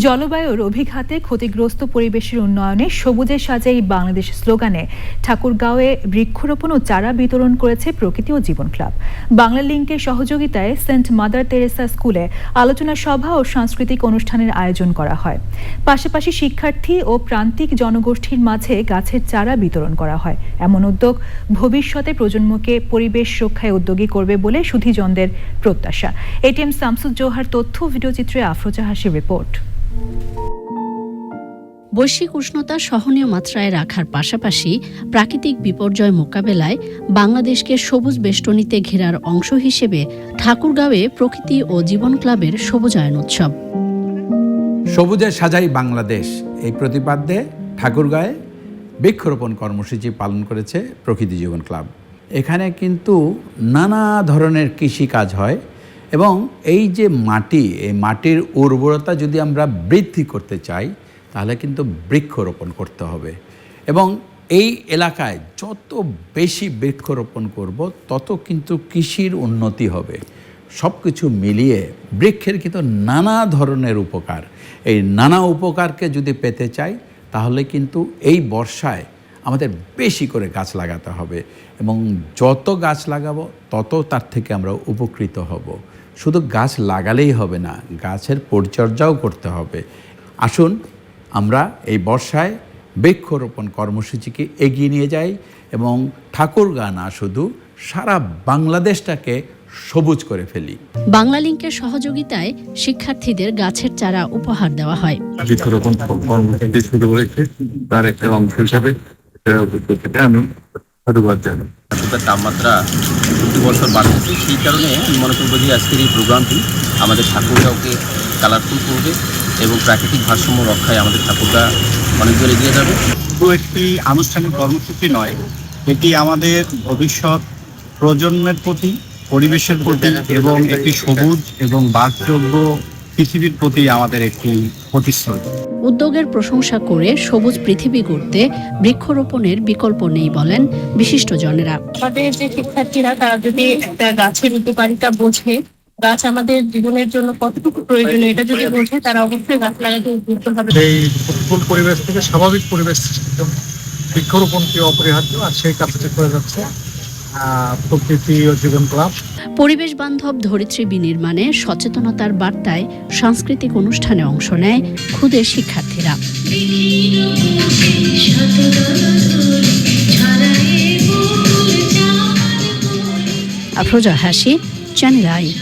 জলবায়ুর অভিঘাতে ক্ষতিগ্রস্ত পরিবেশের উন্নয়নে সবুজের সাজাই বাংলাদেশ স্লোগানে ঠাকুরগাঁওয়ে বৃক্ষরোপণ ও চারা বিতরণ করেছে প্রকৃতি ও জীবন ক্লাব। বাংলা লিংকের সহযোগিতায় সেন্ট মাদার তেরেসা স্কুলে আলোচনা সভা ও সাংস্কৃতিক অনুষ্ঠানের আয়োজন করা হয়। পাশাপাশি শিক্ষার্থী ও প্রান্তিক জনগোষ্ঠীর মাঝে গাছের চারা বিতরণ করা হয়। এমন উদ্যোগ ভবিষ্যতে প্রজন্মকে পরিবেশ রক্ষায় উদ্যোগী করবে বলে সুধীজনদের প্রত্যাশা। এটিএম শামসুজ্জোহার তথ্য ভিডিওচিত্রে আফরোজা হাসির রিপোর্ট। বৈশ্বিক উষ্ণতা সহনীয় মাত্রায় রাখার পাশাপাশি প্রাকৃতিক বিপর্যয় মোকাবেলায় বাংলাদেশকে সবুজ বেষ্টনীতে ঘেরার অংশ হিসেবে ঠাকুরগাঁওয়ে প্রকৃতি ও জীবন ক্লাবের সবুজায়ন উৎসব। সবুজে সাজাই বাংলাদেশ। এই প্রতিপাদ্যে ঠাকুরগাঁয়ে বৃক্ষরোপণ কর্মসূচি পালন করেছে প্রকৃতি জীবন ক্লাব। এখানে কিন্তু নানা ধরনের কৃষি কাজ হয়। এবং এই যে মাটি, এই মাটির উর্বরতা যদি আমরা বৃদ্ধি করতে চাই, তাহলে কিন্তু বৃক্ষরোপণ করতে হবে। এবং এই এলাকায় যত বেশি বৃক্ষরোপণ করব, তত কিন্তু কৃষির উন্নতি হবে। সব কিছু মিলিয়ে বৃক্ষের কিন্তু নানা ধরনের উপকার। এই নানা উপকারকে যদি পেতে চাই, তাহলে কিন্তু এই বর্ষায় আমাদের বেশি করে গাছ লাগাতে হবে এবং যত গাছ লাগাবো, তত তার থেকে আমরা উপকৃত হব। শুধু গাছ লাগালেই হবে না গাছের পরিচর্যাও করতে হবে। আসুন আমরা এই বর্ষায় বৃক্ষরোপণ কর্মসূচিকে এগিয়ে নিয়ে যাই এবং ঠাকুরগা না শুধু সারা বাংলাদেশটাকে সবুজ করে ফেলি। বাংলা লিংকের সহযোগিতায় শিক্ষার্থীদের গাছের চারা উপহার দেওয়া হয়। বৃক্ষরোপণ কর্মসূচি শুরু তার একটা অংশ হিসাবে আমি সাধুবাদ জানাই। তাপমাত্রা প্রতি বছর বাড়তেছে সেই কারণে আমি মনে করব যে আজকের এই প্রোগ্রামটি আমাদের ঠাকুরগাঁওকে কালারফুল করবে এবং প্রাকৃতিক ভারসাম্য রক্ষায় আমাদের ঠাকুরগা অনেক দূর এগিয়ে যাবে। একটি আনুষ্ঠানিক কর্মসূচি নয় এটি আমাদের ভবিষ্যৎ প্রজন্মের প্রতি পরিবেশের প্রতি এবং একটি সবুজ এবং বাসযোগ্য পৃথিবীর প্রতি আমাদের একটি প্রতিশ্রুতি। উদ্যোগের প্রশংসা করে সবুজ পৃথিবী গড়তে বৃক্ষরোপণের বিকল্প নেই বলেন বিশিষ্টজনেরা। আমাদের যে শিক্ষার্থীরা তারা যদি একটা গাছের উপকারিতা বোঝে গাছ আমাদের জীবনের জন্য কতটুকু প্রয়োজনীয় এটা যদি বোঝে তারা অবশ্যই গাছ লাগাতে উদ্বুদ্ধ হবে। প্রতিকূল পরিবেশ থেকে স্বাভাবিক পরিবেশ জন্য বৃক্ষরোপণটি অপরিহার্য আর সেই কাজটি করে যাচ্ছে। পরিবেশ বান্ধব ধরিত্রী বিনির্মাণে সচেতনতার বার্তায় সাংস্কৃতিক অনুষ্ঠানে অংশ নেয় ক্ষুদে শিক্ষার্থীরা। আফরোজা হাসি, চ্যানেল আই।